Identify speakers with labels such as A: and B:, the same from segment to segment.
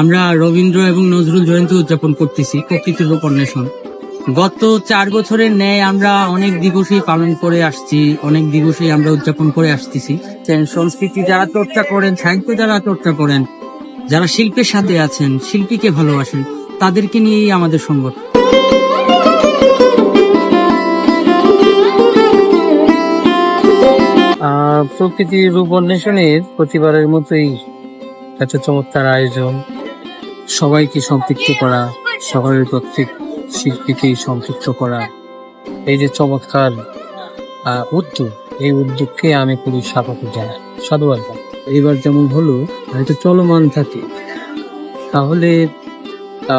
A: আমরা রবীন্দ্র এবং নজরুল জয়ন্তী উদযাপন করতেছি প্রকৃতির অন্বেষণ। গত চার বছরের ন্যায় আমরা অনেক দিবসই পালন করে আসছি, অনেক দিবসই আমরা উদযাপন করে আসতেছি। সংস্কৃতি যারা চর্চা করেন, সাহিত্য যারা চর্চা করেন, যারা শিল্পের সাথে আছেন, শিল্পীকে ভালোবাসেন, তাদেরকে নিয়েই আমাদের সংগঠন।
B: প্রকৃতির রূপ অন্বেষণের প্রতিবারের মতোই এত চমৎকার আয়োজন। সবাইকে সম্পৃক্ত করা সকলের প্রত্যেক শিল্পীকেই সম্পৃক্ত করা। এই যে চমৎকার উদ্যোগ, এই উদ্যোগকে আমি খুবই স্বাগত জানাই। সাধুবাদ।
A: এবার যেমন হলো, হয়তো চলমান থাকে।
B: তাহলে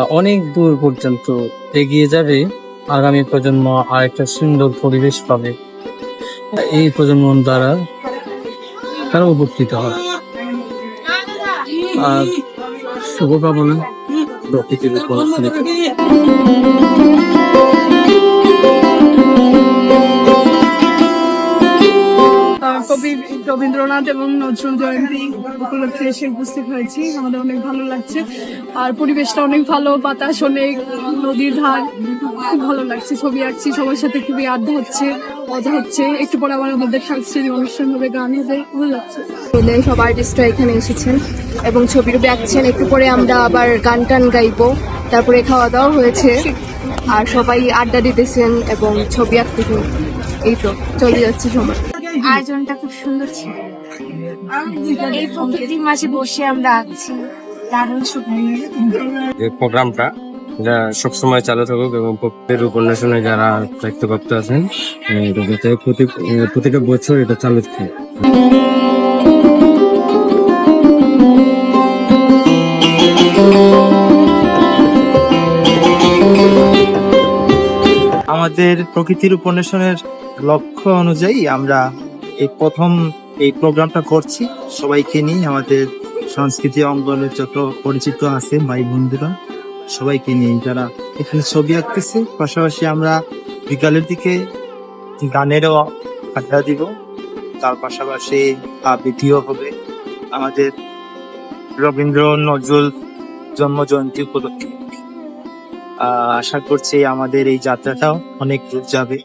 B: অনেক দূর পর্যন্ত এগিয়ে যাবে, আগামী প্রজন্ম আর একটা সুন্দর পরিবেশ পাবে। এই প্রজন্ম দ্বারা তারা উপকৃত হবে।
A: আর শুভকামনা প্রকৃতির উপর
C: রবীন্দ্রনাথ এবং নজরুল জয়ন্তী উপলক্ষে এসে উপস্থিত হয়েছি। আমাদের অনেক ভালো লাগছে। আর পরিবেশটা অনেক ভালো, বাতাস অনেক, নদীর ধার, খুব ভালো লাগছে। ছবি আঁকছি, সবার সাথে খুবই আড্ডা হচ্ছে, মজা হচ্ছে। একটু পরে আবার আমাদের সাংস্কৃতিক অনুষ্ঠান হবে, গান হবে ভালো লাগছে
D: সব আর্টিস্টরা এখানে এসেছেন এবং ছবি টবি আঁকছেন। একটু পরে আমরা আবার গান টান গাইবো। তারপরে খাওয়া দাওয়া হয়েছে। আর সবাই আড্ডা দিতেছেন এবং ছবি আঁকতেছেন। এই তো, চলে যাচ্ছে সময়।
E: আয়োজনটা খুব সুন্দর ছিল। এই প্রকৃতির মাঝে বসে আমরা আছি দারুণ সুন্দর
B: যে প্রোগ্রামটা এটা সবসময় চালু থাকুক এবং প্রত্যেক উপন্যাসনে যারা দায়িত্বপ্রাপ্ত আছেন যাতে প্রতি প্রতিটা বছর এটা চালু থাকে।
F: আমাদের প্রকৃতির উপন্যাসনের লক্ষ্য অনুযায়ী আমরা এই প্রথম এই প্রোগ্রামটা করছি। সবাইকে নিয়ে আমাদের সংস্কৃতি অঙ্গনের যত পরিচিত আছে ভাই বন্ধুরা সবাইকে নিয়ে যারা এখানে ছবি আঁকতেছে, পাশাপাশি আমরা বিকালের দিকে গানেরও আড্ডা দিব। তার পাশাপাশি আবৃত্তিও হবে আমাদের রবীন্দ্র নজরুল জন্ম জয়ন্তী উপলক্ষে আশা করছি আমাদের এই যাত্রাটাও অনেক দূর যাবে।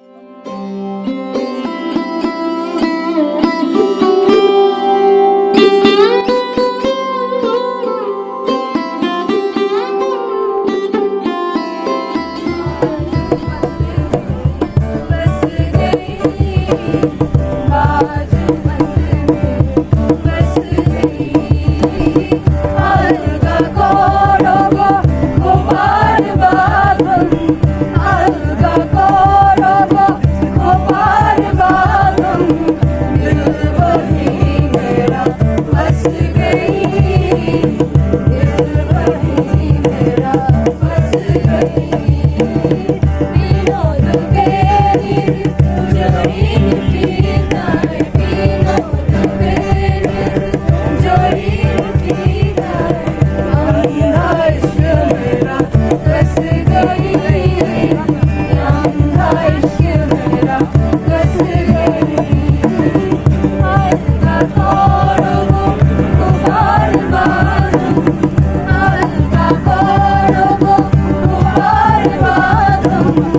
G: Yeah.